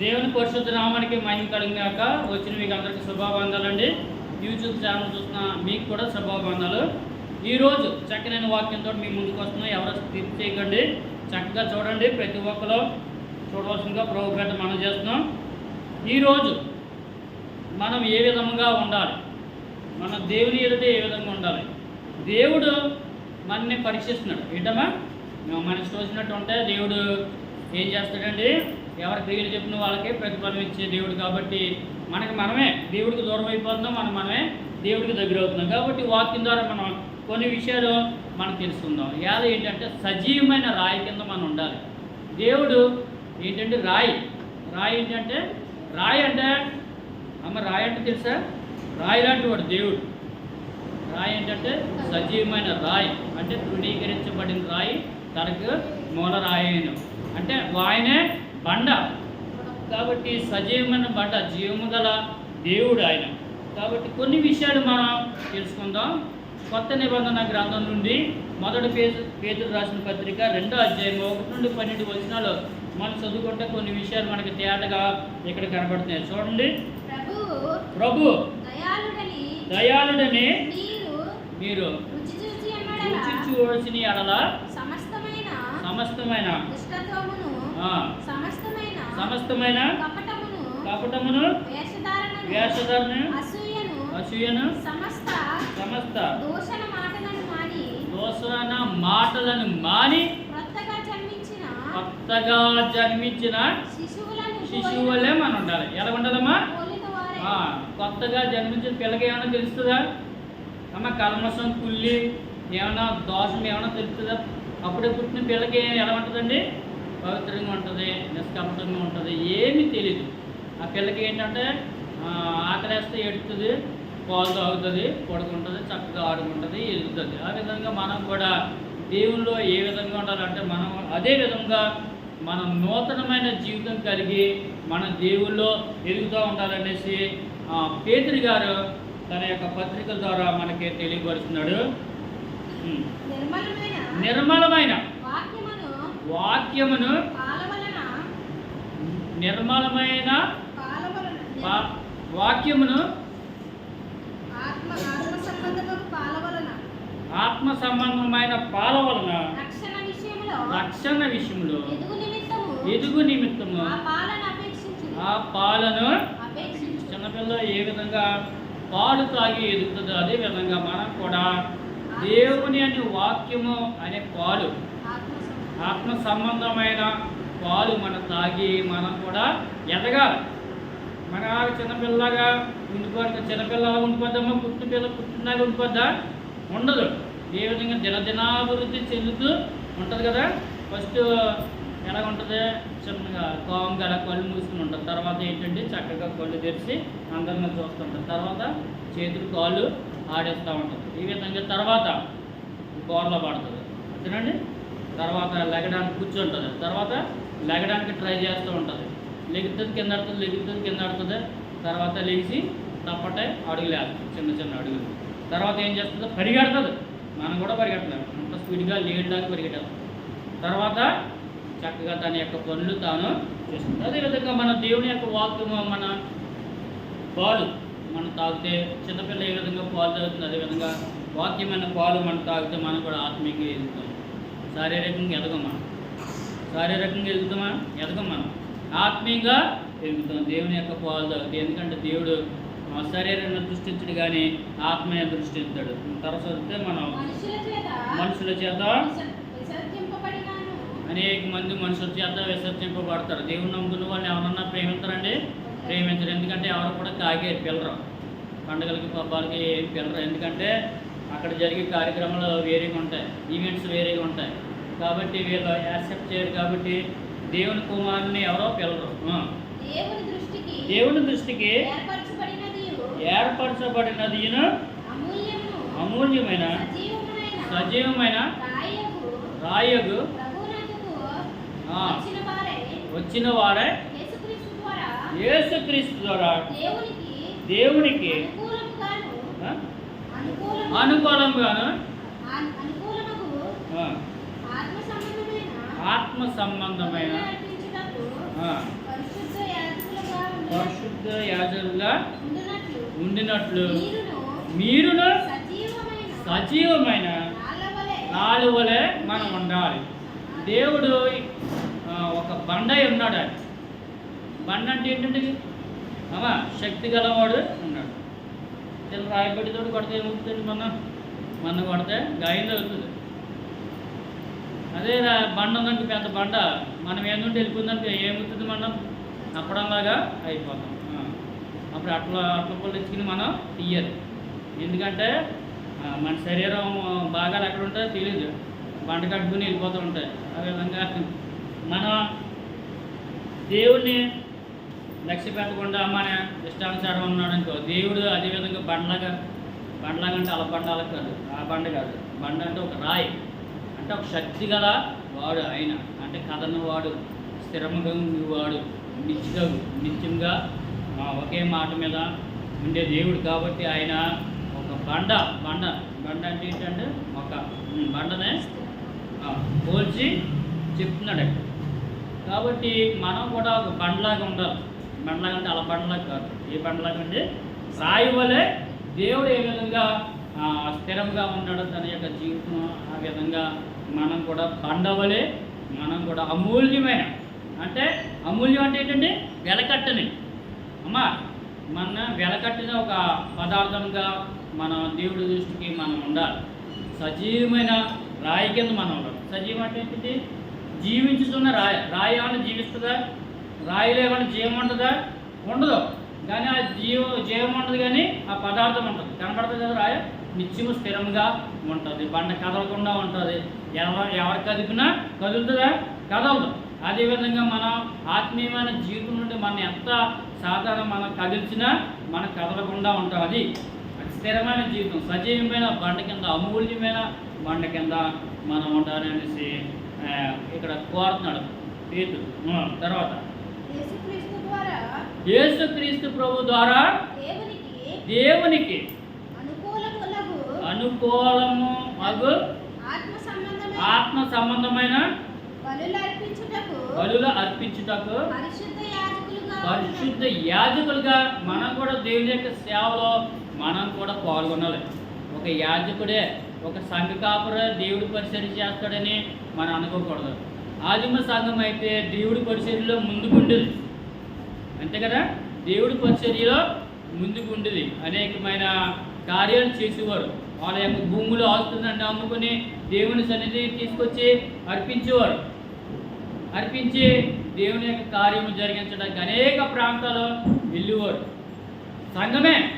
దేవుని పరిశుద్ధ నామానికి మహిమ కలిగినాక వచ్చిన మీకు అందరికీ శుభాబంధాలండి యూట్యూబ్ ఛానల్ చూసిన మీకు కూడా శుభాబంధాలు ఈరోజు చక్కనైన వాక్యంతో మీ ముందుకు వస్తున్నాం. ఎవరో స్థితి చేయకండి. చక్కగా చూడండి ప్రతి ఒక్కరు చూడవలసిందిగా ప్రోగ్రామ్ మనం చేస్తున్నాం. ఈరోజు మనం ఏ విధంగా ఉండాలి? మన దేవుని ఎదుట ఏ విధంగా ఉండాలి? దేవుడు మనని పరీక్షిస్తున్నాడు. ఏంటమ్మా? మనిషి తోచినట్టు ఉంటే దేవుడు ఏం చేస్తాడండి? ఎవరి క్రియలు చెప్పిన వాళ్ళకే ప్రతిఫలం ఇచ్చే దేవుడు కాబట్టి మనకి మనమే దేవుడికి దూరం అయిపోతున్నాం మనం మనమే దేవుడికి దగ్గర అవుతున్నాం. కాబట్టి వాక్యం ద్వారా మనం కొన్ని విషయాలు మనం తెలుసుకుందాం. యాద ఏంటంటే సజీవమైన రాయి కింద మనం ఉండాలి. దేవుడు ఏంటంటే రాయి. రాయి ఏంటంటే రాయి అంటే అమ్మ రాయి అంటే తెలుసా? రాయి లాంటి వాడు దేవుడు. రాయి ఏంటంటే సజీవమైన రాయి. అంటే తృణీకరించబడిన రాయి తనకు మూల రాయి అంటే ఆయనే బండ కాబట్టి సజీవమైన బండ జీవము గల దేవుడు ఆయన. కాబట్టి కొన్ని విషయాలు మనం తెలుసుకుందాం. కొత్త నిబంధన గ్రంథం నుండి మొదటి పేజు పేతులు రాసిన పత్రిక రెండో అధ్యాయం ఒకటి నుండి పన్నెండు వచనాలు మనం చదువుకుంటే కొన్ని విషయాలు మనకి తేటగా ఇక్కడ కనబడుతున్నాయి. చూడండి. ప్రభు దయాళుడని మీరు రుచి చూచిన ఎడల సమస్తమైన సమస్తమైన కపటమును వేషధరను అసూయను సమస్త సమస్త దూషణ మాటలను మాని దోషణ మాటలను మాని క్రొత్తగా జన్మించిన కొత్తగా జన్మించిన శిశువులను శిశువులే మనం ఉండాలి ఎలా ఉండాలమ్మా? కొత్తగా జన్మించిన పిల్లకి ఏమైనా తెలుస్తుందా? అమ్మ కల్మషం కుల్లి ఏమైనా దోషం ఏమైనా తెలుస్తుందా? అప్పుడే పుట్టిన పిల్లకి ఎలా ఉంటుందండి? పవిత్రంగా ఉంటుంది నిష్కపటంగా ఉంటుంది ఏమీ తెలియదు ఆ పిల్లకి ఏంటంటే ఆకలేస్తే ఎడుతుంది పాలు తాగుతుంది పడుకుంటుంది చక్కగా ఆడుకుంటుంది ఎదుగుతుంది. ఆ విధంగా మనం కూడా దేవుల్లో ఏ విధంగా ఉండాలంటే మనం అదే విధంగా మనం నూతనమైన జీవితం కలిగి మన దేవుల్లో ఎదుగుతూ ఉండాలనేసి ఆ, పేతురు గారు తన యొక్క పత్రికల ద్వారా మనకి తెలియపరుస్తున్నాడు. నిర్మలమైన వాక్యమును నిర్మలమైన వాక్యమును ఆత్మ సంబంధమైన పాల వలన రక్షణ విషయంలో ఎదుగు నిమిత్తము ఆ పాలను చిన్నపిల్ల ఏ విధంగా పాలు తాగి ఎదుగుతుందో అదే విధంగా మనం కూడా దేవుని అనే వాక్యము అనే పాలు ఆత్మ సంబంధమైన పాలు మనం తాగి మనం కూడా ఎదగాలి. మన చిన్నపిల్లగా ఉండిపోయి చిన్నపిల్లగా ఉండిపోద్దామా పుట్టిన పిల్ల పుట్టినాగా ఉండిపోద్దా ఉండదు. ఏ విధంగా దినదినాభివృద్ధి చెందుతూ ఉంటుంది కదా? ఫస్ట్ ఎలా ఉంటుంది చిన్నగా కోపంగా అలా కళ్ళు మూసుకుని ఉంటుంది. తర్వాత ఏంటంటే చక్కగా కళ్ళు తెరిచి అందరిని చూస్తుంటుంది. తర్వాత చేతులు కాళ్ళు ఆడేస్తూ ఉంటుంది. ఈ విధంగా తర్వాత గోడలో పడుతుంది. అంతేనండి? తర్వాత లెగడానికి కూర్చుంటుంది. తర్వాత లెగడానికి ట్రై చేస్తూ ఉంటుంది. లెగుతుంది కింద ఆడుతుంది లెగుతుంది కింద ఆడుతుంది. తర్వాత లేచి తప్పటే అడుగులే చిన్న చిన్న అడుగులు. తర్వాత ఏం చేస్తుందో? పరిగెడుతుంది. మనం కూడా పరిగెట్టలేము అంత స్పీడ్గా లేయడానికి పరిగెట్టాలి. తర్వాత చక్కగా తన యొక్క పనులు తాను చేస్తుంది. అదేవిధంగా మన దేవుని యొక్క వాక్యము మన పాలు మనం తాగితే చిన్నపిల్ల ఏ విధంగా పాలు తాగుతుంది? అదేవిధంగా వాక్యమైన పాలు మనం తాగితే మనం కూడా ఆత్మీయంగా ఎదుగుతాం శారీరకంగా ఎదగం మనం శారీరకంగా ఎదుగుతామా? ఎదగం మనం ఆత్మీయంగా ఎదుగుతాం. దేవుని యొక్క పాలు ఎందుకంటే దేవుడు శరీరాన్ని దృష్టించడు కానీ ఆత్మీయ దృష్టిస్తాడు తర్వాత చదివితే మనం మనుషుల చేత అనేక మంది మనుషుల చేత విసర్జింపబడతారు. దేవుని నమ్ముకున్న వాళ్ళు ఎవరన్నా ప్రేమిస్తారండి ప్రేమించరు. ఎందుకంటే ఎవరు కూడా కాగేరు పిల్లరు. పండుగలకి పబ్బాలకి ఏం పిల్లరు. ఎందుకంటే అక్కడ జరిగే కార్యక్రమాలు వేరేగా ఉంటాయి. ఈవెంట్స్ వేరేగా ఉంటాయి. కాబట్టి వీళ్ళు యాక్సెప్ట్ చేయరు కాబట్టి దేవుని కుమారుని ఎవరో పిల్లరు. దేవుని దృష్టికి ఏర్పరచబడినది అమూల్యమును సజీవమైన రాయగు వచ్చిన వారే యేసుక్రీస్తు ద్వారా దేవునికి అనుకూలంగాను ఆత్మ సంబంధమైన పరిశుద్ధ యా- ఉండగా ఉండునట్లు మీరును మీరును సజీవమైన వలె మనం ఉండాలి. దేవుడు ఒక బండ అయి ఉన్నాడు ఆయన. బండ అంటే ఏంటంటే అమ్మా శక్తి గలవాడు ఉన్నాడు. రాయబడితో కొడితే ఏమవుతుంది మన మన కొడితే గాయం తగ్గుతుంది అదే రా- బండ ఉందంటే పెద్ద బండ. మనం ఏంటంటే వెళ్ళిపోయిందంటే ఏముంటుంది మనం అప్పడంలాగా అయిపోతాం. అప్పుడు అట్లా అట్ల పళ్ళు ఇచ్చుకుని మనం తీయాలి. ఎందుకంటే మన శరీరం భాగాలు ఎక్కడ ఉంటాయో తెలియదు బండ కట్టుకుని వెళ్ళిపోతూ ఉంటాయి. ఆ విధంగా మనం దేవుడిని లక్ష్య పెట్టకుండా మన ఇష్టానుసారం ఉన్నాడు అనుకో దేవుడు అదే విధంగా బండలాగా బండలాగా అంటే అలా బండ అలా కాదు. ఆ బండ కాదు. బండ అంటే ఒక రాయి. అంటే ఒక శక్తి గల వాడు ఆయన. అంటే కథను వాడు స్థిరముగా వాడు నిత్యగా నిత్యంగా ఒకే మాట మీద ఉండే దేవుడు కాబట్టి ఆయన ఒక బండ బండ బండ అంటే ఏంటంటే ఒక బండనే పోల్చి చెప్తున్నాడు. అక్కడ కాబట్టి మనం కూడా ఒక బండలాగా ఉండాలి. బండలాగా అంటే అలా బండలాగా కాదు. ఏ బండలాగా అంటే రాయి వలె దేవుడు ఏ విధంగా స్థిరంగా ఉన్నాడు తన యొక్క జీవితం ఆ విధంగా మనం కూడా పండవలే మనం కూడా అమూల్యమైన అంటే అమూల్యం అంటే ఏంటంటే వెలకట్టని. అమ్మా మన వెలకట్టిన ఒక పదార్థంగా మన దేవుడి దృష్టికి మనం ఉండాలి. సజీవమైన రాయి కింద మనం ఉండాలి. సజీవం అంటే ఏంటిది? జీవించుతున్న రాయి. రాయి ఏమైనా జీవిస్తుందా? రాయిలో ఏమైనా జీవం ఉంటుందా ఉండదు. కానీ ఆ జీవ జీవం ఉండదు కానీ ఆ పదార్థం ఉంటుంది. కనపడుతుంది కదా రాయి? నిత్యము స్థిరంగా ఉంటుంది. బండ కదలకుండా ఉంటుంది. ఎవరు ఎవరు కదిపినా కదులుతుందా? కదలదు. అదేవిధంగా మనం ఆత్మీయమైన జీవితం నుండి మనం ఎంత సాధారణ మనం కదిల్చినా మనం కదలకుండా ఉంటాం అది స్థిరమైన జీవితం. సజీవమైన బండ కింద అమూల్యమైన బండ కింద మనం ఉండాలి అనేసి ఇక్కడ కోరుతున్నాడు ఆ, తర్వాత. యేసుక్రీస్తు ప్రభు ద్వారా దేవునికి అనుకూలము ఆత్మ సంబంధమైన? బలులు అర్పించుటకు పరిశుద్ధ యాజకులుగా మనం కూడా దేవుని యొక్క సేవలో మనం కూడా పాల్గొనాలి. ఒక యాజకుడే ఒక సంఘ కాపుర దేవుడి పరిచర్య చేస్తాడని మనం అనుకోకూడదు. ఆదిమ సంఘం అయితే దేవుడి పరిచర్యలో ముందుకుండేది. అంతే కదా? దేవుడి పరిచర్యలో ముందుకుండేది. అనేకమైన కార్యాలు చేసేవారు. వాళ్ళ యొక్క భూములు ఆస్తులను అమ్ముకొని దేవుని సన్నిధి తీసుకొచ్చి అర్పించేవారు. అర్పించి దేవుని యొక్క కార్యము జరిగించడానికి అనేక ప్రాంతాలు వెళ్ళేవారు. సంఘమే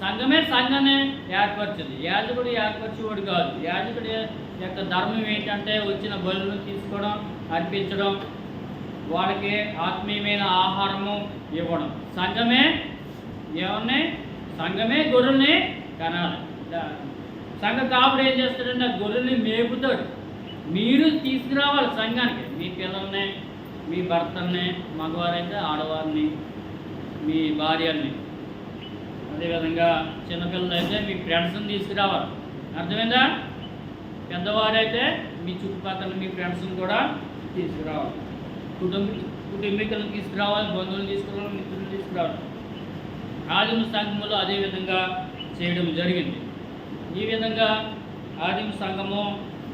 సంఘమే సంఘాన్ని ఏర్పరిచింది. యాజకుడు ఏర్పరిచేవాడు కాదు. యాజకుడి యొక్క ధర్మం ఏంటంటే వచ్చిన బలులను తీసుకోవడం అర్పించడం వాళ్ళకి ఆత్మీయమైన ఆహారము ఇవ్వడం. సంఘమే ఏమన్నాయి? సంఘమే గొర్రెల్ని కనాలి. సంఘ కాపుడు ఏం చేస్తాడంటే ఆ గొర్రెల్ని మేపుతాడు. మీరు తీసుకురావాలి సంఘానికి. మీ పిల్లల్ని మీ భర్తల్ని మగవారైతే ఆడవారిని మీ భార్యల్ని. అదేవిధంగా చిన్నపిల్లలు అయితే మీ ఫ్రెండ్స్ని తీసుకురావాలి. అర్థమైందా? పెద్దవారైతే మీ చుట్టుపక్కల మీ ఫ్రెండ్స్ని కూడా తీసుకురావాలి. కుటుంబ కుటుంబీకులను తీసుకురావాలి బంధువులు తీసుకురావాలి మిత్రులు తీసుకురావాలి. ఆదిమ సంఘములో అదే విధంగా చేయడం జరిగింది. ఈ విధంగా ఆదిమ సంఘము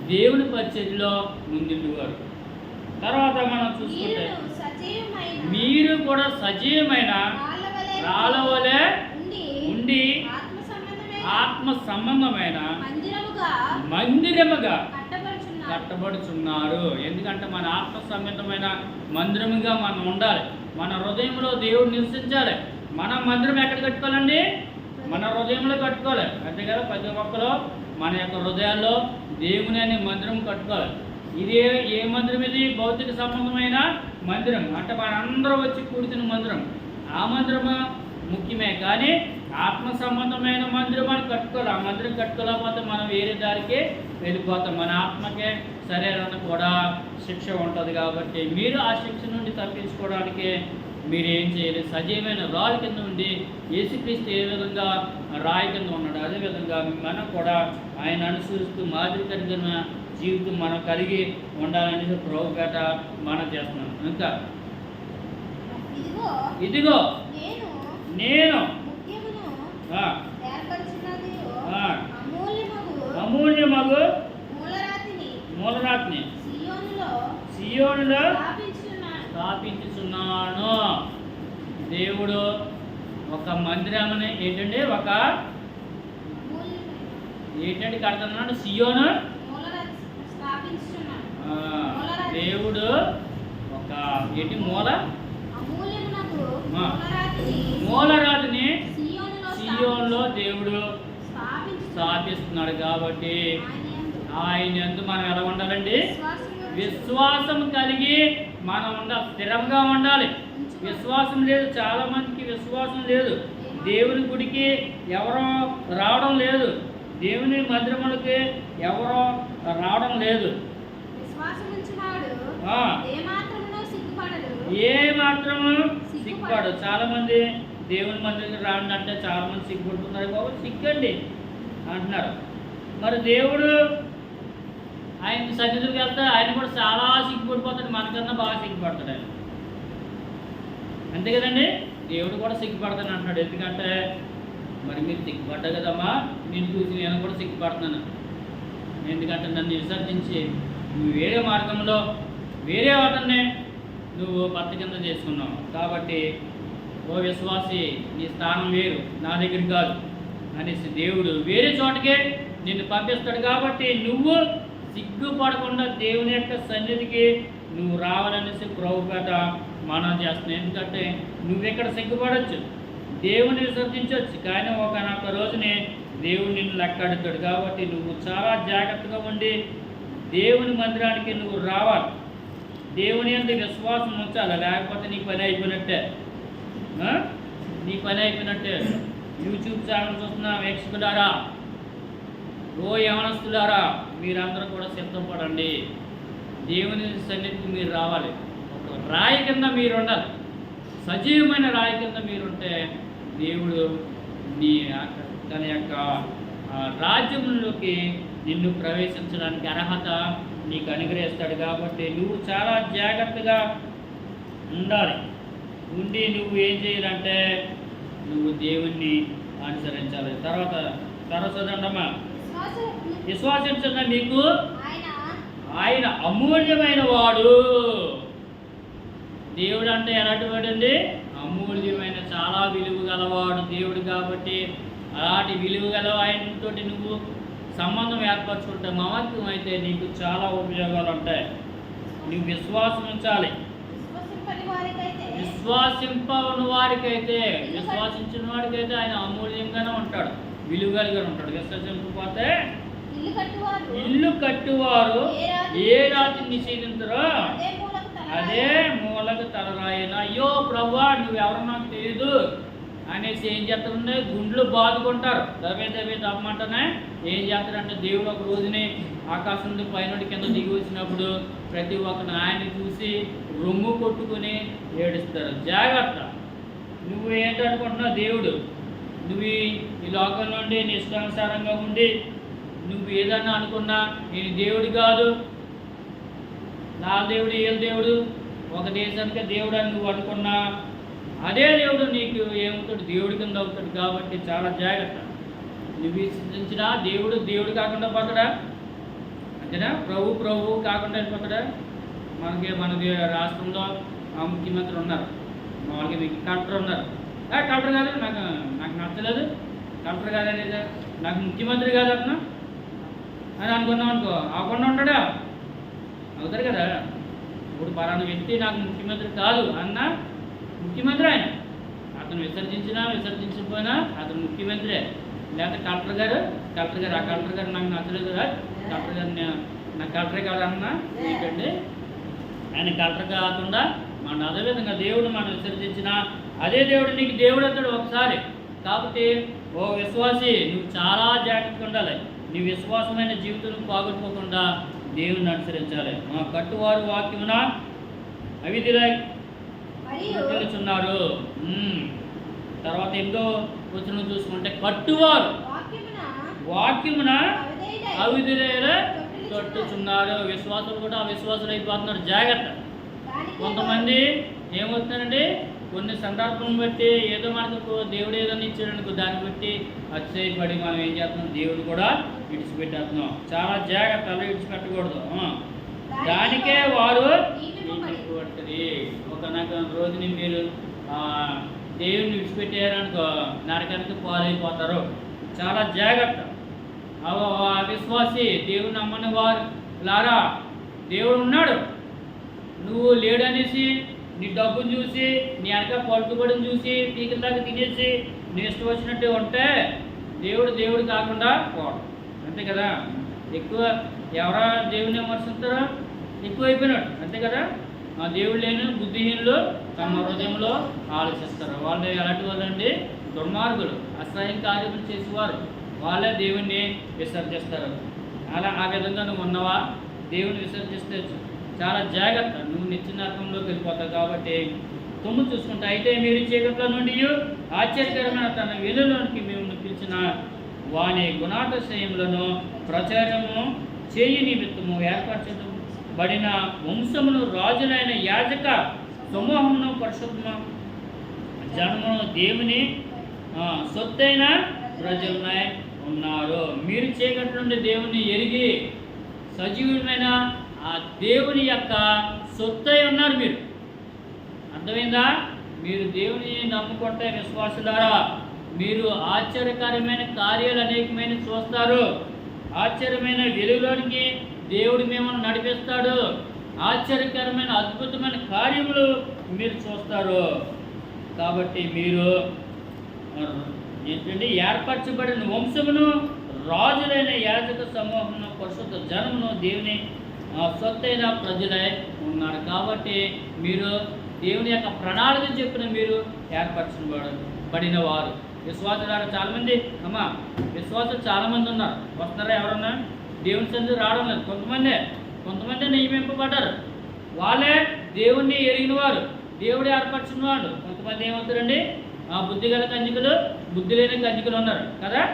దేవుని పరిచర్యలో ముందుండేవారు. తర్వాత మనం చూసుకుంటే మీరు కూడా సజీవమైన రాళ్ళవలె రాళ్ళ వలె ఉండి ఆత్మ సంబంధమైన మందిరముగా కట్టబడుచున్నారు. ఎందుకంటే మన ఆత్మ సంబంధమైన మందిరముగా మనం ఉండాలి. మన హృదయంలో దేవుడు నివసించాలి. మన మందిరం ఎక్కడ కట్టుకోవాలండి? మన హృదయంలో కట్టుకోవాలి. అంతే కదా ప్రతి ఒక్కరు మన యొక్క హృదయాల్లో దేవుని అనే మందిరం కట్టుకోవాలి. ఇది ఏ- మందిరం ఇది? భౌతిక సంబంధమైన మందిరం. అంటే మనందరూ వచ్చి కూర్చున్న మందిరం. ఆ మందిరము? ముఖ్యమే. కానీ ఆత్మ సంబంధమైన మందిరం అని కట్టుకోవాలి. ఆ మందిరం కట్టుకోలేకపోతే మనం వేరే దారికి వెళ్ళిపోతాం. మన ఆత్మకే శరీరానికి కూడా శిక్ష ఉంటుంది కాబట్టి మీరు ఆ శిక్ష నుండి తప్పించుకోవడానికి మీరు ఏం చేయాలి సజీవమైన రాయి కింద ఉండి యేసుక్రీస్తు ఏ విధంగా రాయి కింద ఉన్నాడు అదే విధంగా మనం కూడా ఆయన అనుసరిస్తూ మాదిరి కలిగిన జీవితం మనం కలిగి ఉండాలని ప్రభుపేట మనం చేస్తున్నాం. ఇంకా? ఇదిగో నేను అమూల్యమగు అమూల్యమగు మూలరాతిని సియోనులో స్థాపించుచున్నాను. దేవుడు ఒక మందిరమని ఏంటంటే ఒక ఏంటంటే కడుతున్నాడు సియోను? దేవుడు ఒక ఏంటి? మూల. మూలరాతిని సియోనులో దేవుడు స్థాపిస్తున్నాడు కాబట్టి ఆయన ఎందు మనం ఎలా ఉండాలండి. విశ్వాసం కలిగి మనం ఉండాలి స్థిరంగా ఉండాలి. విశ్వాసం లేదు చాలా మందికి విశ్వాసం లేదు. దేవుని గుడికి ఎవరో రావడం లేదు. దేవుని మందిరములకి ఎవరో రావడం లేదు. ఏ మాత్రము సిగ్గుపడు చాలా మంది దేవుని మందిరికి రాండి అంటే చాలా మంది సిగ్గుపడుతున్నారు. బాబు సిగ్గండి అంటున్నారు. మరి దేవుడు ఆయన సన్నిధికి వెళ్తే ఆయన కూడా చాలా సిగ్గుపడిపోతాడు మనకన్నా బాగా సిగ్గుపడతాడు ఆయన. అంతే కదండి? దేవుడు కూడా సిగ్గుపడతాను అంటున్నాడు. ఎందుకంటే మరి మీరు సిగ్గుపడ్డా కదమ్మా? నేను చూసి నేను కూడా సిగ్గుపడుతున్నాను. ఎందుకంటే నన్ను విసర్జించి నువ్వు వేరే మార్గంలో వేరే వాటిని నువ్వు భర్త కింద చేసుకున్నావు. కాబట్టి ఓ విశ్వాసి నీ స్థానం వేరు నా దగ్గర కాదు. అనేసి దేవుడు వేరే చోటకే నిన్ను పంపిస్తాడు కాబట్టి నువ్వు సిగ్గుపడకుండా దేవుని యొక్క సన్నిధికి నువ్వు రావాలనేసి ప్రభుపేట మనం చేస్తున్నావు. ఎందుకంటే నువ్వెక్కడ సిగ్గుపడవచ్చు దేవుని విసర్జించవచ్చు కానీ ఒకనొక రోజునే దేవుడు నిన్ను లెక్కాడుతాడు. కాబట్టి నువ్వు చాలా జాగ్రత్తగా ఉండి దేవుని మందిరానికి నువ్వు రావాలి. దేవుని అంత విశ్వాసం ఉంచాలి. లేకపోతే నీ పని అయిపోయినట్టే. నీ పని అయిపోయినట్టే. యూట్యూబ్ ఛానల్ చూస్తున్న వీక్షకులారా? ఓ యవనస్తులారా? మీరందరూ కూడా సిద్ధపడండి దేవుని సన్నిధికి మీరు రావాలి. ఒక రాయి కింద మీరు ఉండాలి సజీవమైన రాయి కింద మీరుంటే దేవుడు నీ తన యొక్క రాజ్యంలోకి నిన్ను ప్రవేశించడానికి అర్హత నీకు అనుగ్రహిస్తాడు. కాబట్టి నువ్వు చాలా జాగ్రత్తగా ఉండాలి. ఉండి నువ్వు ఏం చేయాలంటే నువ్వు దేవుణ్ణి అనుసరించాలి. తర్వాత తర్వాత చదవండమ్మా. విశ్వాసించిన మీకు. ఆయన. అమూల్యమైన వాడు. దేవుడు అంటే ఎలాంటి వాడండి అమూల్యమైన చాలా విలువ గలవాడు దేవుడు కాబట్టి అలాంటి విలువ గల ఆయనతో నువ్వు సంబంధం ఏర్పరచుకుంటే మమత్వం అయితే నీకు చాలా ఉపయోగాలు ఉంటాయి. నువ్వు విశ్వాసం ఉంచాలి. విశ్వసింపని వారికైతే. విశ్వాసించిన వాడికైతే ఆయన అమూల్యంగానే ఉంటాడు. విలువ కలిగి ఉంటాడు. విశ్వసింపకపోతే ఇల్లు కట్టువారు. ఏ రాత్రి నిషేధించరో? అదే మూలకు తలరాయన? అయ్యో ప్రభా నువ్వెవరో నాకు తెలియదు అనేసి ఏం చేస్తారంటే గుండ్లు బాదుకుంటారు. దవే దవే దమ్మంటనే ఏం చేస్తారంటే దేవుడు ఒక రోజుని ఆకాశం నుండి పైన కింద దిగి వచ్చినప్పుడు ప్రతి ఒక్కరిని ఆయన చూసి రొమ్ము కొట్టుకుని ఏడుస్తారు. జాగ్రత్త. నువ్వు ఏంటనుకుంటున్నావు దేవుడు? నువ్వు ఈ- ఈ లోకం నుండి నీ ఇష్టానుసారంగా ఉండి నువ్వు ఏదన్నా అనుకున్నా నేను దేవుడు కాదు. నా దేవుడు ఏ దేవుడు? ఒక దేశానికి దేవుడు అని నువ్వు అనుకున్నా అదే దేవుడు నీకు ఏమవుతాడు? దేవుడి కింద అవుతాడు కాబట్టి చాలా జాగ్రత్త. నువ్వు విశ్వసించినా దేవుడు దేవుడు కాకుండా పోతాడా? అంతేనా? ప్రభు ప్రభు కాకుండా వెళ్ళిపోతాడా మనకి మనకి రాష్ట్రంలో ఆ ముఖ్యమంత్రి ఉన్నారు. మామూలుగా మీకు కలెక్టర్ ఉన్నారు. కలెక్టర్ కాదు నాకు నాకు నచ్చలేదు. కలెక్టర్ కాదు అనేది నాకు ముఖ్యమంత్రి కాదు అని అనుకున్నాం అనుకో. అవ్వకుండా ఉంటాడా? అవుతారు కదా. ఇప్పుడు పలానా వ్యక్తి నాకు ముఖ్యమంత్రి కాదు అన్న ముఖ్యమంత్రి ఆయన. అతను విసర్జించినా విసర్జించకపోయినా అతను ముఖ్యమంత్రే. లేకపోతే కలెక్టర్ గారు కలెక్టర్ గారు ఆ కలెక్టర్ గారు నాకు నచ్చలేదు కదా. కలెక్టర్ గారు నాకు కలెక్టరే కాదన్నా. ఏంటండి ఆయన కలెక్టర్ కాకుండా మన అదేవిధంగా దేవుడు మనం విసర్జించిన అదే దేవుడు నీకు దేవుడు అతడు ఒకసారి. కాబట్టి ఓ విశ్వాసి నువ్వు చాలా జాగ్రత్తగా ఉండాలి. నీ విశ్వాసమైన జీవితం పోగొట్టుకోకుండా దేవుని అనుసరించాలి. మా కట్టువారు వాక్యమున అవిధిలై మరియు తెలుచున్నారు ఉమ్. తర్వాత ఎందో వచ్చిన చూసుకుంటే కట్టువారు వాక్యమున అవిధులైన తొట్టుచున్నారు విశ్వాసులు కూడా అవిశ్వాసులు అయిపోతున్నారు జాగ్రత్త. కొంతమంది ఏమవుతున్నారండి? కొన్ని సందర్భం బట్టి ఏదో మనకు దేవుడు ఏదైనా ఇచ్చాడనుకో దాన్ని బట్టి అతిశయపడి మనం ఏం చేస్తున్నాం? దేవుడు కూడా విడిచిపెట్టేస్తున్నాం. చాలా జాగ్రత్త అలా విడిచిపెట్టకూడదు దానికే వారు పడుతుంది ఒక నాకు రోజుని మీరు ఆ, దేవుని విడిచిపెట్టారనుకో నరకానికి పాలైపోతారు. చాలా జాగ్రత్త. అవిశ్వాసి ఆ దేవుని నమ్మని వారు లారా దేవుడు ఉన్నాడు. నువ్వు లేడనేసి నీ డబ్బును చూసి నీ వెనక పలుకుబడిని చూసి పీకల దాకా తినేసి నీ ఇష్టం వచ్చినట్టు ఉంటే దేవుడు దేవుడు కాకుండా పోవడం అంతే కదా? ఎక్కువ ఎవరా దేవుని విమర్శిస్తారో ఎక్కువ అయిపోయినాడు. అంతే కదా? ఆ దేవుడు లేని బుద్ధిహీనులు తమ హృదయంలో ఆలోచిస్తారు. వాళ్ళు ఎలాంటి వాళ్ళండి? దుర్మార్గులు అసహ్యం కార్యములు చేసేవారు. వాళ్ళే దేవుణ్ణి విసర్జిస్తారు. అలా ఆ విధంగా నువ్వు ఉన్నవా? దేవుని విసర్జిస్తే చాలా జాగ్రత్త. నువ్వు నిత్య నరకంలోకి వెళ్ళిపోతావు కాబట్టి తుమ్ము చూసుకుంటా. అయితే మీరు చీకట్లో నుండి ఆశ్చర్యకరమైన తన వెలులోనికి మేము పిలిచిన వాని గుణాటశయములను ప్రచారము చేయి నిమిత్తము ఏర్పరచబడిన వంశమును రాజులైన యాజక సమూహమును పరిశుద్ధమ? జనమును దేవుని సొత్తైన ప్రజలనై ఉన్నారు. మీరు చీకటి నుండి దేవుని ఎరిగి సజీవమైన ఆ దేవుని యొక్క సొత్తై ఉన్నారు మీరు. అర్థమైందా? మీరు దేవుని నమ్ముకుంటే విశ్వాసులారా మీరు ఆశ్చర్యకరమైన కార్యాలు అనేకమైన చూస్తారు. ఆశ్చర్యమైన వెలుగులోనికి దేవుడు మిమ్మల్ని నడిపిస్తాడు. ఆశ్చర్యకరమైన అద్భుతమైన కార్యములు మీరు చూస్తారు. కాబట్టి మీరు ఏంటంటే ఏర్పరచబడిన వంశమును రాజులైన యాజక సమూహమును పరిశుద్ధ జనమును దేవుని సొత్తైన ప్రజలై ఉన్నారు కాబట్టి మీరు దేవుని యొక్క ప్రణాళిక చెప్పిన మీరు ఏర్పరచబడిన వారు విశ్వాసులారు చాలామంది అమ్మా విశ్వాసులు చాలామంది ఉన్నారు. వస్తారా ఎవరన్నా? దేవుని సంది రావడం లేదు. కొంతమంది కొంతమంది నియమింపబడ్డారు వాళ్ళే దేవుణ్ణి ఎరిగిన వారు దేవుడు ఏర్పరిచిన వాడు కొంతమంది ఏమవుతారండి? ఆ బుద్ధి గల కంజికలు బుద్ధి లేని కంజికలు ఉన్నారు. కదా?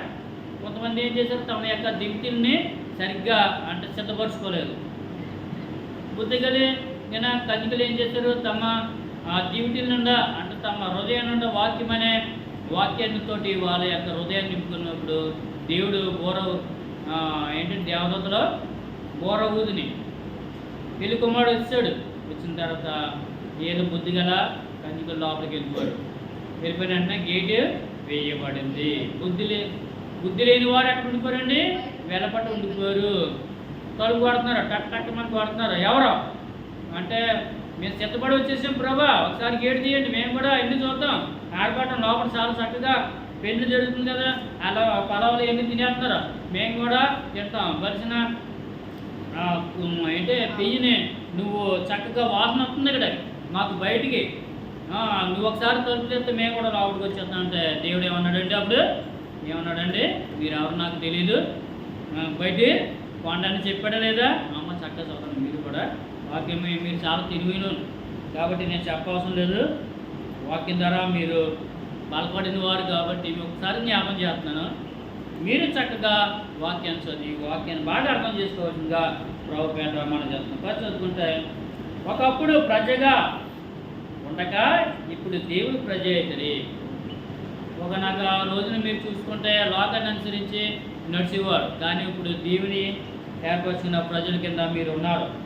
కొంతమంది ఏం చేశారు? తమ యొక్క దిగుతుల్ని సరిగ్గా అంటే సిద్ధపరచుకోలేదు. బుద్ధిగలే గిన కన్యకలు ఏం చేశారు? తమ ఆ నుండా అంటే తమ హృదయం నుండా వాక్యం అనే వాక్యాన్ని తోటి వాళ్ళ యొక్క హృదయాన్ని నింపుకున్నప్పుడు దేవుడు బోర ఏంటంటే దేవదత్తలో బోర ఊదిని. పెళ్ళి కుమారుడు వచ్చాడు. వచ్చిన తర్వాత ఏదో బుద్ధిగల? గల లోపలికి వెళ్ళిపోయాడు. వెళ్ళిపోయిన వెంటనే గేటు వేయబడింది. బుద్ధి లే బుద్ధి లేని వారు ఎక్కడ ఉండిపోరండి వెలపట్టు ఉండిపోరు తలుపు కొడుతున్నారు టక్ టక్ మంది కొడుతున్నారు ఎవరు? అంటే మేము సిద్ధపడి వచ్చేసాం ప్రభా. ఒకసారి గేటు తీయండి మేము కూడా ఎన్ని చూద్దాం. ఆడపడటం లోపల చాలా చక్కగా పెళ్ళి జరుగుతుంది కదా. అలా పొలాలు ఎన్ని తినేస్తున్నారు. మేము కూడా తింటాం. బలిసిన అంటే పెయ్యిని నువ్వు చక్కగా వాసన వస్తుంది ఇక్కడ. మాకు బయటికి. నువ్వు ఒకసారి తలుపు తెస్తే మేము కూడా లోపలికి వచ్చేస్తాం అంటే దేవుడు ఏమన్నాడండి అప్పుడు? ఏమన్నాడండి? మీరు ఎవరు నాకు తెలియదు బయట కొండని చెప్పాడా లేదా? అమ్మ చక్కగా చదవండి మీరు కూడా. వాక్యం మీరు చాలా తెలివైన కాబట్టి నేను చెప్పవసరం లేదు. వాక్యం ద్వారా మీరు బలపడిన వారు కాబట్టి ఒకసారి జ్ఞాపం చేస్తున్నాను. మీరు చక్కగా వాక్యాన్ని చదివి వాక్యాన్ని బాగా అర్థం చేసుకోవాల్సిందిగా ప్రభు పేట ప్రమాణం చేస్తున్నాం పది చదువుకుంటే ఒకప్పుడు ప్రజగా ఉండగా ఇప్పుడు దేవుడు ప్రజ అవుతుంది ఒక నాకు ఆ రోజున మీరు చూసుకుంటే లోకాన్ని అనుసరించి నడిచేవారు. కానీ ఇప్పుడు దేవుని ఏర్పరచుకున్న ప్రజల కింద మీరు ఉన్నారు.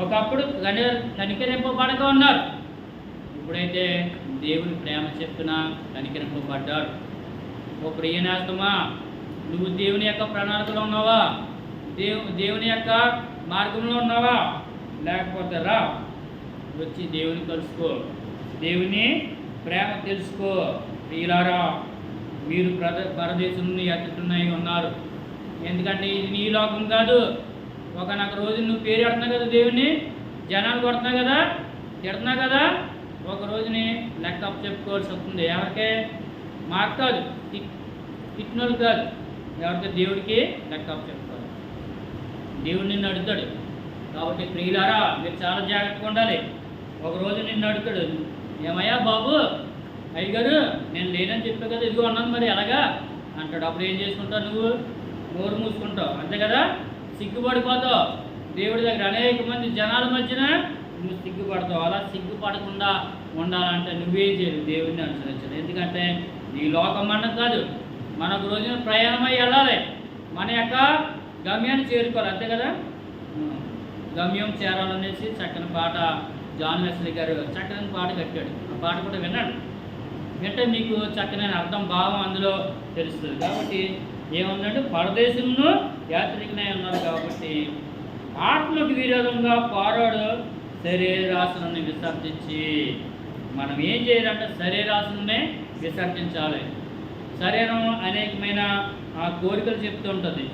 ఒకప్పుడు కని కనికరింపబడక ఉన్నారు. ఇప్పుడైతే దేవుని ప్రేమ చెప్పున కనికరింపబడ్డారు. ఓ ప్రియనాస్తమా నువ్వు దేవుని యొక్క ప్రణాళికలో ఉన్నావా? దేవు దేవుని యొక్క మార్గంలో ఉన్నావా? లేకపోతే రా వచ్చి దేవుని కలుసుకో. దేవుని ప్రేమ తెలుసుకో. ప్రియులారా మీరు ప్రద పరదేశం నుండి ఎత్తుతున్నాయి ఉన్నారు. ఎందుకంటే ఇది నీ లోకం కాదు. ఒక నాకు రోజు నువ్వు పేరు పెడుతున్నావు కదా దేవుని జనాలు కొడుతున్నావు కదా తిడుతున్నావు కదా ఒక రోజుని లెక్క అప్పు చెప్పుకోవాల్సి వస్తుంది. ఎవరికే? మాకు కాదు. తిట్టినోళ్ళు కాదు. ఎవరికి దేవుడికి లెక్క అప్పు చెప్పుకోవాలి. దేవుడు నిన్ను అడుగుతాడు. కాబట్టి ప్రియులారా మీరు చాలా జాగ్రత్తగా ఉండాలి. ఒక రోజు నిన్ను అడుగుతాడు. ఏమయ్యా బాబు? అయ్యగారు నేను లేనని చెప్పా కదా. ఇదిగో అన్నాను మరి ఎలాగా? అంటాడు. అప్పుడు ఏం చేసుకుంటావు నువ్వు? నోరు మూసుకుంటావు. అంతే కదా? సిగ్గుపడిపోతావు. దేవుడి దగ్గర అనేక మంది జనాల మధ్యన నువ్వు సిగ్గుపడతావు. అలా సిగ్గుపడకుండా ఉండాలంటే నువ్వేం చేయాలి? దేవుడిని అనుసరించాలి. ఎందుకంటే నీ లోకం మనం కాదు. మనకు రోజున ప్రయాణమై వెళ్ళాలి. మన యొక్క గమ్యాన్ని చేరుకోవాలి. అంతే కదా? గమ్యం చేరాలనేసి చక్కని పాట జాన్ వెస్లీ గారు చక్కని పాట కట్టాడు. ఆ పాట కూడా విన్నాడు. వింటే మీకు చక్కని అర్థం భావం అందులో తెలుస్తుంది. కాబట్టి ఏముందంటే పరదేశంలో యాత్రికనే ఉన్నారు కాబట్టి ఆత్మకు విరోధంగా పారాడు శరీరాసనాన్ని విసర్జించి మనం ఏం చేయాలంటే శరీరాసనమే విసర్జించాలి. శరీరం అనేకమైన ఆ కోరికలు చెప్తూ ఉంటుంది.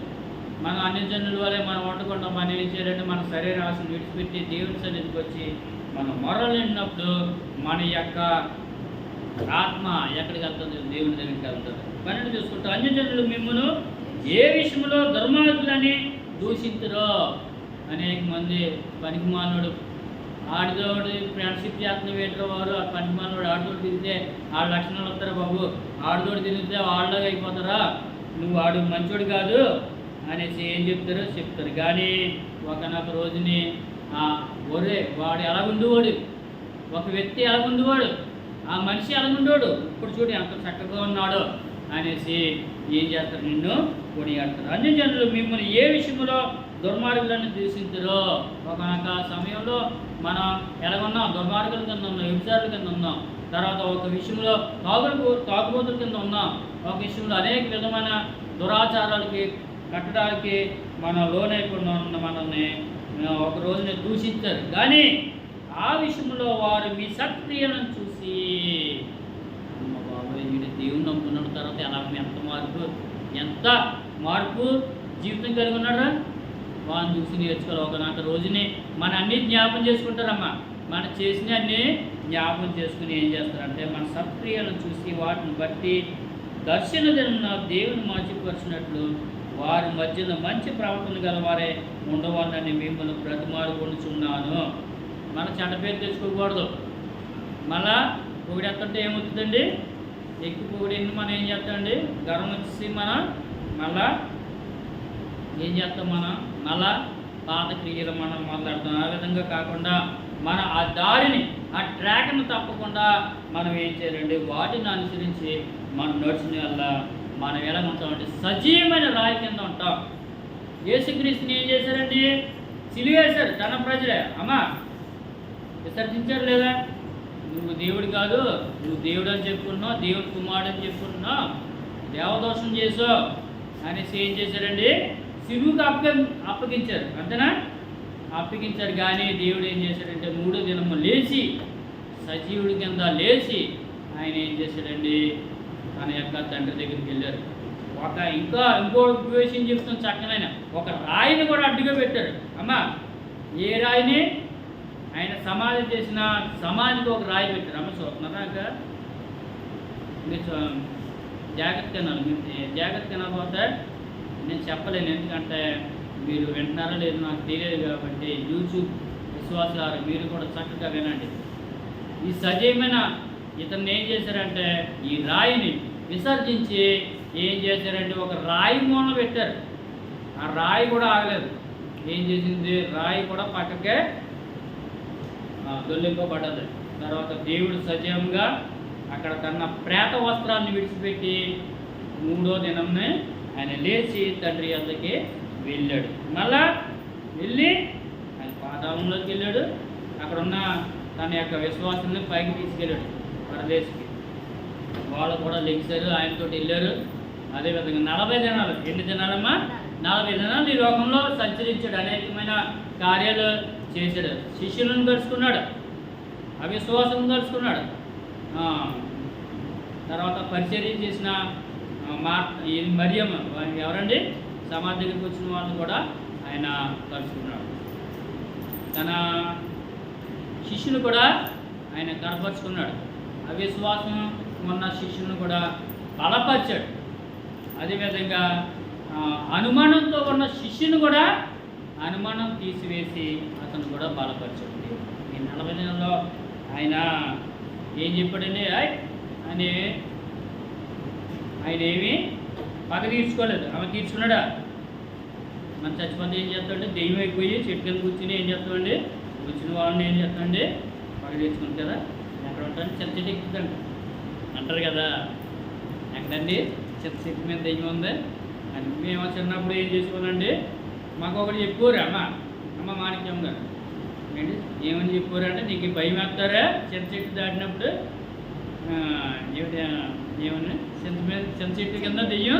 మనం అన్ని జనుల వల్లే మనం వండుకుంటాం మనం ఏం చేయాలంటే మన శరీరాసనం విడిచిపెట్టి దేవుని సన్నిధికి వచ్చి మనం మొరలు మన యొక్క ఆత్మ ఎక్కడికి వెళ్తుంది? దేవుని దగ్గరికి వెళ్తుంది. పన్నెండు చూసుకుంటూ అన్యజనులు మిమ్మల్ని ఏ విషయంలో దుర్మార్గులని దూషించరో అనేక మంది పనికిమానుడు ఆడిదోడు ఫ్రెండ్షిప్ చేస్తున్న వేటర్ వారు ఆ పనికిమానుడు ఆడిదోడు తిరిగితే ఆడ లక్షణాలు వస్తారా బాబు. ఆడదోడు తిరిగితే వాళ్ళగా అయిపోతారా? నువ్వు వాడు మంచోడు కాదు అనేసి ఏం చెప్తారో చెప్తారు. కానీ ఒకనొక రోజుని ఆ, ఒరే వాడు ఎలాగుండేవాడు? ఒక వ్యక్తి ఎలాగుండేవాడు? ఆ మనిషి ఎలా ఇప్పుడు చూడు ఎంత చక్కగా ఉన్నాడో అనేసి ఏం చేస్తారు నిన్ను కొనియాడతారు. అన్ని జనులు మిమ్మల్ని ఏ విషయంలో దుర్మార్గులను దూషించరో ఒకనొక సమయంలో మనం ఎలాగున్నాం? దుర్మార్గుల కింద ఉన్నాం వ్యభిచారుల కింద ఉన్నాం. తర్వాత ఒక విషయంలో తాగుడు తాగుబోతుల కింద ఉన్నాం. ఒక విషయంలో అనేక విధమైన దురాచారాలకి కట్టడానికి మనం లోనైపోయిన ఉన్న మనల్ని ఒక రోజున దూషించారు. కానీ ఆ విషయంలో వారు మీ సత్క్రియలను చూసి అమ్మ బాబాయ్ వీడు దేవుని నమ్ముకున్న తర్వాత ఎలా ఎంత మార్పు ఎంత మార్పు జీవితం కలిగి ఉన్నాడా వాడిని చూసి నేర్చుకోవాలి. ఒకనొక రోజునే మన అన్ని జ్ఞాపం చేసుకుంటారమ్మా. మన చేసిన అన్ని జ్ఞాపం చేసుకుని ఏం చేస్తారంటే మన సత్క్రియలను చూసి వాటిని బట్టి దర్శన దిన దేవుని మార్చిపరిచినట్లు వారి మధ్యన మంచి ప్రవర్తన గల వారే ఉండవాలని మిమ్మల్ని బ్రతిమాడుకొనుచున్నాను మన చెడ్డ పేరు తెచ్చుకోకూడదు. మళ్ళా పొగిడెత్తంటే ఏమవుతుందండి ఎక్కువ పొగిడింది మనం ఏం చేస్తామండి? గర్వం వచ్చేసి మనం మళ్ళా ఏం చేస్తాం మనం? మళ్ళా పాత క్రియలు మనం మొదలెడతాం. ఆ విధంగా కాకుండా మన ఆ దారిని ఆ ట్రాక్ను తప్పకుండా మనం ఏం చేయాలండి? వాటిని అనుసరించి మనం నడిచిన వల్ల మనం ఎలా ఉంటామంటే సజీవమైన రాయి కింద ఉంటాం. యేసుక్రీస్తుని ఏం చేశారండి? సిలివేశారు తన ప్రజలే. అమ్మా విసర్జించారు లేదా? నువ్వు దేవుడు కాదు నువ్వు దేవుడు అని చెప్పుకున్నావు దేవుడు కుమారుడు అని చెప్పుకున్నావు దేవదోషం చేసావు అనేసి ఏం చేశారండి సిలువుకి అప్ప అప్పగించారు. అంతేనా? అప్పగించారు. కానీ దేవుడు ఏం చేశాడంటే మూడో దినము లేచి సజీవుడి కింద లేచి ఆయన ఏం చేశాడండి? తన యొక్క తండ్రి దగ్గరికి వెళ్ళారు. ఒక ఇంకా ఇంకో విషయం చెప్తాం చక్కనైన. ఒక రాయిని కూడా అడ్డుగా పెట్టారు. అమ్మా ఏ రాయిని? ఆయన సమాధి చేసిన సమాధికి ఒక రాయి పెట్టారు అమ్మ చూస్తున్నారా ఇంకా మీరు చూ- జాగ్రత్తగా మీరు జాగ్రత్తగా వినకపోతే నేను చెప్పలేను. ఎందుకంటే మీరు వింటున్నారో లేదో నాకు తెలియదు కాబట్టి యూట్యూబ్ విశ్వాసాలు మీరు కూడా చక్కగా వినండి. ఈ సజీవమైన ఇతను ఏం చేశారంటే ఈ రాయిని విసర్జించి ఏం చేశారంటే ఒక రాయి మూల పెట్టారు. ఆ రాయి కూడా ఆగలేదు. ఏం చేసింది? రాయి కూడా పక్కకే ఆ, తర్వాత దేవుడు సజీవంగా అక్కడ తన ప్రేత వస్త్రాన్ని విడిచిపెట్టి మూడో దినంనే ఆయన లేచి తండ్రి వద్దకి వెళ్ళాడు. మళ్ళా వెళ్ళి ఆయన పాతాళంలోకి వెళ్ళాడు. అక్కడ ఉన్న తన యొక్క విశ్వాసాన్ని పైకి తీసుకెళ్ళాడు పరదేశికి. వాళ్ళు కూడా లెగిశారు ఆయనతో వెళ్ళారు. అదేవిధంగా నలభై దినాలు ఎన్ని దినాలమ్మా? నలభై దినాలు ఈ లోకంలో సంచరించాడు అనేకమైన కార్యాలు చేశాడు. శిష్యులను కలుసుకున్నాడు. అవిశ్వాసం కలుసుకున్నాడు. తర్వాత పరిచర్య చేసిన మా మరియమ్మ ఎవరండి? సమాధి దగ్గరికి వచ్చిన వాళ్ళు కూడా ఆయన కలుసుకున్నాడు. తన శిష్యులు కూడా ఆయన కనపరుచుకున్నాడు. అవిశ్వాసం ఉన్న శిష్యులను కూడా బలపరిచాడు. అదేవిధంగా అనుమానంతో ఉన్న శిష్యుని కూడా అనుమానం తీసివేసి అతను కూడా బలపరచండి. ఈ నలభై నెలలో ఆయన ఏం చెప్పాడండి? ఆయ్ అని ఆయన ఏమి పగ తీర్చుకోలేదు. ఆమె తీర్చుకున్నాడా? మన చచ్చిపోతే ఏం చేస్తామంటే దెయ్యం అయిపోయి చెట్టు కింద కూర్చుని ఏం చేస్తామండి కూర్చుని వాళ్ళని ఏం చేస్తామండి పగ తీర్చుకుంది కదా? ఎక్కడ ఉంటాను చెత్త చెట్టు అంటారు కదా. ఎక్కడండి? చెత్త చెట్టు మీద దెయ్యం ఉంది. అని మేము చిన్నప్పుడు ఏం చేసుకోనండి మాకు ఒకటి చెప్పారు అమ్మ. అమ్మ మాణిక్యం గారు. ఏంటి? ఏమని చెప్పారంటే నీకు భయం వేస్తారా? చెత్త చెట్టు దాటినప్పుడు? ఏమిటి ఆ, ఏమన్నా చింత మీద చింత చెట్టు కింద దెయ్యం?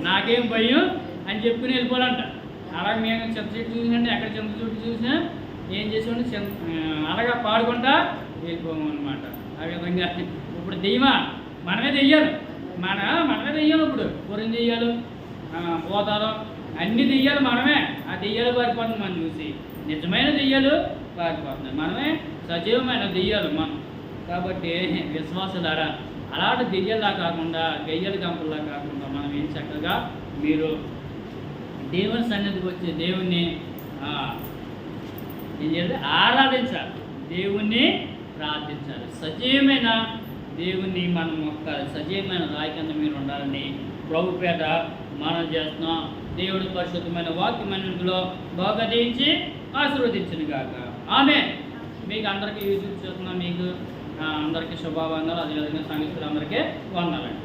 నాకేం భయం? అని చెప్పుకుని వెళ్ళిపోవాలంట. అలాగే మేము చింత చెట్టు చూసినట్టు ఎక్కడ చింత చెట్టు చూసినా ఏం చేసామంటే చింత అలాగా పాడుకుంటా వెళ్ళిపోము అనమాట ఆ విధంగా ఇప్పుడు దెయ్యమా? మనమే దెయ్యాలి. మన మనమే దెయ్యాలి ఇప్పుడు. పూరం చెయ్యాలి పోతాలో అన్ని దెయ్యాలు మనమే. ఆ దెయ్యాలు పారిపోతుంది మనం చూసి. నిజమైన దెయ్యాలు పారిపోతున్నాయి. మనమే సజీవమైన దెయ్యాలు మనం. కాబట్టి విశ్వాసులారా అలాంటి దెయ్యాలా కాకుండా గెయ్యల గంపల్లా కాకుండా మనం ఏం చక్కగా మీరు దేవుని సన్నిధికి వచ్చే దేవుణ్ణి ఏం చేయాలి? ఆరాధించాలి. దేవుణ్ణి ప్రార్థించాలి. సజీవమైన దేవుణ్ణి మనం మొక్కాలి. సజీవమైన రాయి కింద మీరు ఉండాలని ప్రభు పేట మనం చేస్తున్నాం. దేవుడు పరిశుద్ధమైన వాక్యమైనందులో భోగదించి ఆశీర్వదించనుగాక. ఆమె. మీకు అందరికీ యూజ్ చేస్తున్న మీకు అందరికీ శుభావందనాలు అదేవిధంగా సంగీతులు అందరికీ వందాలండి